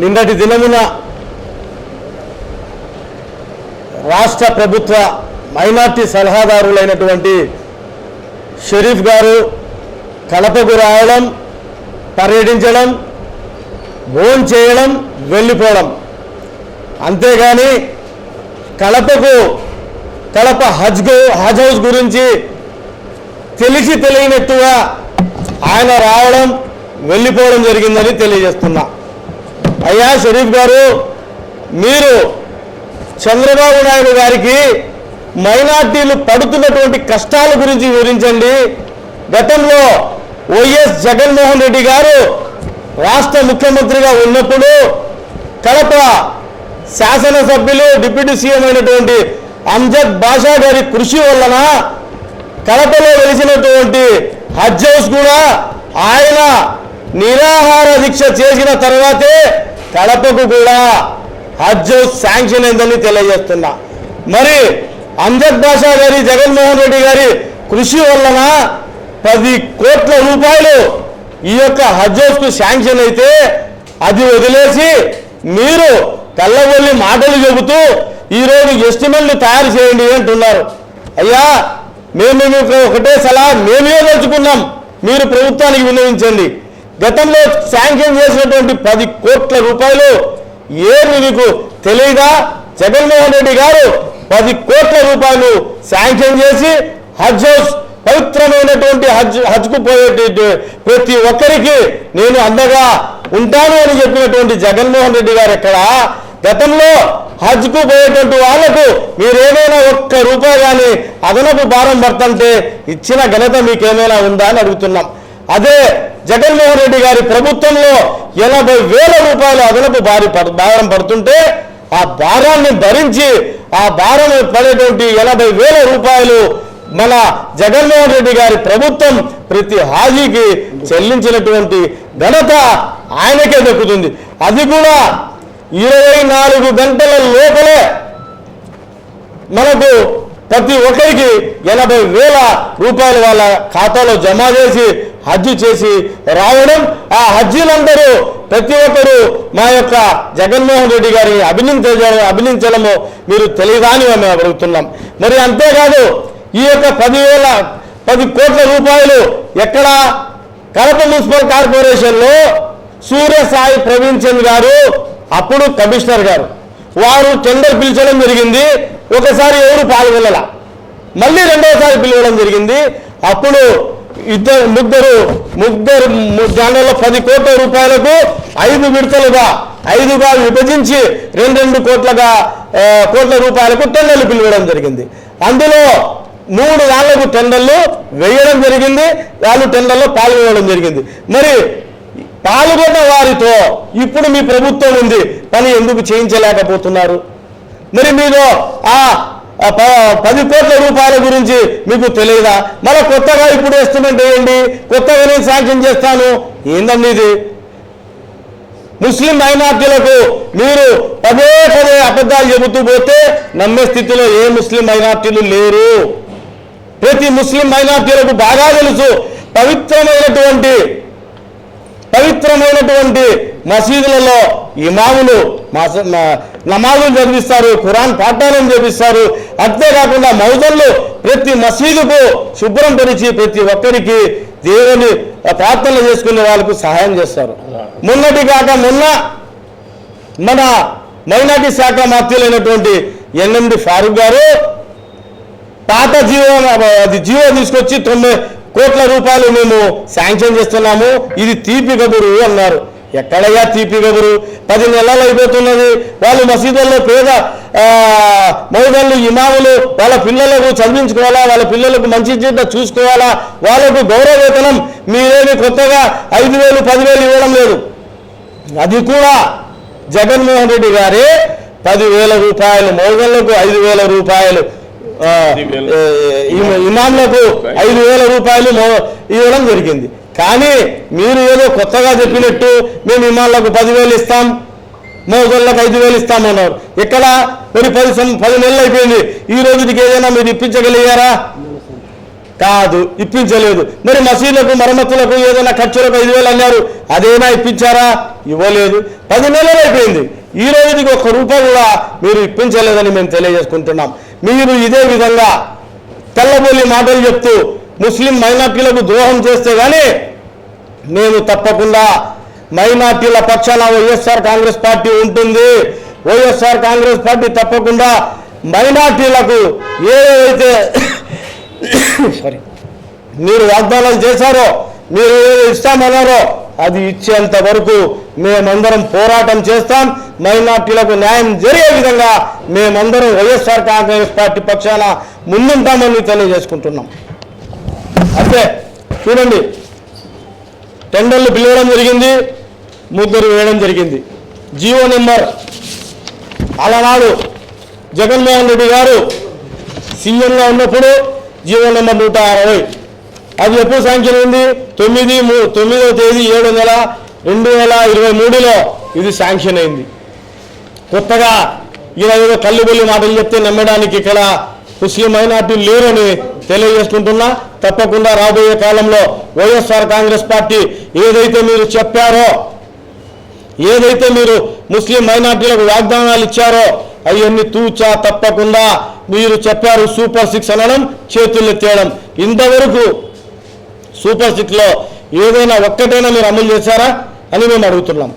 నిన్నటి దినమున రాష్ట్ర ప్రభుత్వ మైనార్టీ సలహాదారులైనటువంటి షరీఫ్ గారు కలపకు రావడం పర్యటించడం భోజనం చేయడం వెళ్ళిపోవడం. అంతేగాని కలపకు కలప హజ్ హజ్ హౌస్ గురించి తెలిసి తెలియనట్టుగా ఆయన రావడం వెళ్ళిపోవడం జరిగిందని తెలియజేస్తున్నా. అయ్యా షరీఫ్ గారు మీరు చంద్రబాబు నాయుడు గారికి మైనార్టీలు పడుతున్నటువంటి కష్టాల గురించి వివరించండి. గతంలో వైఎస్ జగన్మోహన్ రెడ్డి గారు రాష్ట్ర ముఖ్యమంత్రిగా ఉన్నప్పుడు కడప శాసనసభ్యులు డిప్యూటీ సీఎం అయినటువంటి అంజద్ బాషా గారి కృషి వలన కడపలో వెలిసినటువంటి హజ్ హౌస్ కూడా ఆయన నిరాహార దీక్ష చేసిన తర్వాతే కడపకు కూడా హజ్ శాంక్షన్ అయిందని తెలియజేస్తున్నా. మరి అంజద్ బాషా గారి జగన్మోహన్ రెడ్డి గారి కృషి వలన పది కోట్ల రూపాయలు ఈ యొక్క హజ్ హౌస్కు శాంక్షన్ అయితే అది వదిలేసి మీరు తెల్లబొల్లి మాటలు చెబుతూ ఈరోజు ఎస్టిమేట్లు తయారు చేయండి అంటున్నారు. అయ్యా మేము మీకు ఒకటే సలహా మేమే తలుచుకున్నాం. మీరు ప్రభుత్వానికి వినియోగించండి గతంలో శాంక్షన్ చేసినటువంటి పది కోట్ల రూపాయలు ఏమి మీకు తెలియదా జగన్మోహన్ రెడ్డి గారు పది కోట్ల రూపాయలు శాంక్షన్ చేసి హజ్ హౌస్ పవిత్రమైనటువంటి హజ్ హజ్కు పోయేటువంటి ప్రతి ఒక్కరికి నేను అండగా ఉంటాను అని చెప్పినటువంటి జగన్మోహన్ రెడ్డి గారు ఎక్కడ? గతంలో హజ్కు పోయేటువంటి వాళ్ళకు మీరేమైనా ఒక్క రూపాయి కానీ అదనపు భారం పడుతుంటే ఇచ్చిన ఘనత మీకేమైనా ఉందా అని అడుగుతున్నాం. అదే జగన్మోహన్ రెడ్డి గారి ప్రభుత్వంలో ఎనభై వేల రూపాయలు అదనపు భారీ భారం పడుతుంటే ఆ భారాన్ని భరించి ఆ భారం పడేటువంటి ఎనభై వేల రూపాయలు మన జగన్మోహన్ రెడ్డి గారి ప్రభుత్వం ప్రతి హాజీకి చెల్లించినటువంటి ఘనత ఆయనకే దక్కుతుంది. అది కూడా ఇరవై నాలుగు గంటల లోపలే మనకు ప్రతి ఒక్కరికి ఎనభై వేల రూపాయలు వాళ్ళ ఖాతాలో జమ చేసి హజ్ చేసి రావడం ఆ హజ్జీలందరూ ప్రతి ఒక్కరూ మా యొక్క జగన్మోహన్ రెడ్డి గారిని అభినందించ అభినందించడము మీరు తెలియదా అని మేము అడుగుతున్నాం. మరి అంతేకాదు ఈ యొక్క పదివేల పది కోట్ల రూపాయలు ఎక్కడ కడప మున్సిపల్ కార్పొరేషన్లో సూర్య సాయి ప్రవీణ్ చంద్ గారు అప్పుడు కమిషనర్ గారు. వారు టెండర్ పిలిచడం జరిగింది ఒకసారి ఎవరు పాల్గొనల. మళ్ళీ రెండోసారి పిలవడం జరిగింది అప్పుడు ఇద్దరు ముగ్గురు ముగ్గురు దానిలో పది కోట్ల రూపాయలకు ఐదు విడతలుగా ఐదుగా విభజించి రెండు రెండు కోట్లగా కోట్ల రూపాయలకు టెండర్లు పిలవడం జరిగింది. అందులో మూడు వాళ్ళకు టెండర్లు వేయడం జరిగింది వాళ్ళు టెండర్లో పాల్గొనడం జరిగింది. మరి పాల్గొన్న వారితో ఇప్పుడు మీ ప్రభుత్వం ఉంది పని ఎందుకు చేయించలేకపోతున్నారు? మరి మీరు ఆ పది కోట్ల రూపాయల గురించి మీకు తెలియదా మళ్ళీ కొత్తగా ఇప్పుడు ఎస్టిమేట్ వేయండి కొత్తగా నేను శాంక్షన్ చేస్తాను. ఏందండి ఇది? ముస్లిం మైనార్టీలకు మీరు పదే పదే అబద్ధాలు చెబుతూ పోతే నమ్మే స్థితిలో ఏ ముస్లిం మైనార్టీలు లేరు. ప్రతి ముస్లిం మైనార్టీలకు బాగా తెలుసు పవిత్రమైనటువంటి పవిత్రమైనటువంటి మసీదులలో ఇమాములు మస- నమాజులు చదివిస్తారు ఖురాన్ పాఠాలను చేపిస్తారు అంతేకాకుండా మౌజన్లు ప్రతి మసీదుకు శుభ్రం పరిచి ప్రతి ఒక్కరికి దేవుని ప్రార్థనలు చేసుకునే వాళ్ళకు సహాయం చేస్తారు. మొన్నటి కాక మొన్న మన మైనార్టీ శాఖ మంత్రులైనటువంటి ఎన్ఎండి ఫారూక్ గారు పాత జీవో అది జీవో తీసుకొచ్చి తొమ్మిది కోట్ల రూపాయలు మేము శాంక్షన్ చేస్తున్నాము. ఇది తీపి కబురు అన్నారు. ఎక్కడయ్యా తీపి కబురు పది నెలలు అయిపోతున్నది. వాళ్ళు మసీదుల్లో పేద మౌదళ్ళు ఇమాములు వాళ్ళ పిల్లలకు చదివించుకోవాలా? వాళ్ళ పిల్లలకు మంచి చెడ్డ చూసుకోవాలా? వాళ్ళకు గౌరవ వేతనం మీరేమి కొత్తగా ఐదు వేలు పదివేలు ఇవ్వడం లేదు. అది కూడా జగన్మోహన్ రెడ్డి గారే పదివేల రూపాయలు మౌగళ్ళకు ఐదు వేల రూపాయలు ఆ, ఏ, ఇమ- ఇమాంలకు ఐదు వేల రూపాయలు ఇవ్వడం జరిగింది. కానీ మీరు ఏదో కొత్తగా చెప్పినట్టు మేము ఇమాన్లకు పదివేలు ఇస్తాం మోగళ్ళకు ఐదు వేలు ఇస్తామన్నారు ఇక్కడ మరి పది పది నెలలు అయిపోయింది. ఈ రోజుకి ఏదైనా మీరు ఇప్పించగలిగారా? కాదు ఇప్పించలేదు. మరి మసీదులకు మరమ్మతులకు ఏదైనా ఖర్చులకు ఐదు వేలు అన్నారు. అదేనా ఇప్పించారా? ఇవ్వలేదు. పది నెలలు అయిపోయింది. ఈ రోజుకి ఒక్క రూపాయి కూడా మీరు ఇప్పించలేదని మేము తెలియజేసుకుంటున్నాం. మీరు ఇదే విధంగా తెల్లబోలి మాటలు చెప్తూ ముస్లిం మైనార్టీలకు ద్రోహం చేస్తే కానీ మేము తప్పకుండా మైనార్టీల పక్షాన వైఎస్ఆర్ కాంగ్రెస్ పార్టీ ఉంటుంది. వైఎస్ఆర్ కాంగ్రెస్ పార్టీ తప్పకుండా మైనార్టీలకు ఏదైతే సారీ మీరు వాగ్దానం చేశారో మీరు ఏదో ఇస్తామన్నారో అది ఇచ్చేంత వరకు మేమందరం పోరాటం చేస్తాం. మైనార్టీలకు న్యాయం జరిగే విధంగా మేమందరం వైఎస్ఆర్ కాంగ్రెస్ పార్టీ పక్షాన ముందుంటామని తెలియజేసుకుంటున్నాం. అంతే చూడండి. టెండర్లు పిలవడం జరిగింది ముగ్గురు వేయడం జరిగింది. జియో నెంబర్ అలనాడు జగన్మోహన్ రెడ్డి గారు సీఎంగా ఉన్నప్పుడు జియో నెంబర్ నూట అరవై. అది ఎప్పుడు శాంక్షన్ అయింది? తొమ్మిది మూ- తొమ్మిదవ తేదీ ఏడు నెల రెండు వేల ఇరవై మూడులో ఇది శాంక్షన్ అయింది. కొత్తగా ఈయన ఏదో కల్లుబొల్లి మాటలు చెప్తే నమ్మడానికి ఇక్కడ ముస్లిం మైనార్టీలు లేరని తెలియజేసుకుంటున్నా తప్పకుండా రాబోయే కాలంలో వైఎస్ఆర్ కాంగ్రెస్ పార్టీ ఏదైతే మీరు చెప్పారో ఏదైతే మీరు ముస్లిం మైనార్టీలకు వాగ్దానాలు ఇచ్చారో అవన్నీ తూచా తప్పకుండా మీరు చెప్పారు సూపర్ సిక్స్ అనడం చేతులు ఎత్తేయడం ఇంతవరకు సూపర్ సిక్స్లో ఏదైనా ఒక్కటైనా మీరు అమలు చేశారా అని మేము అడుగుతున్నాం.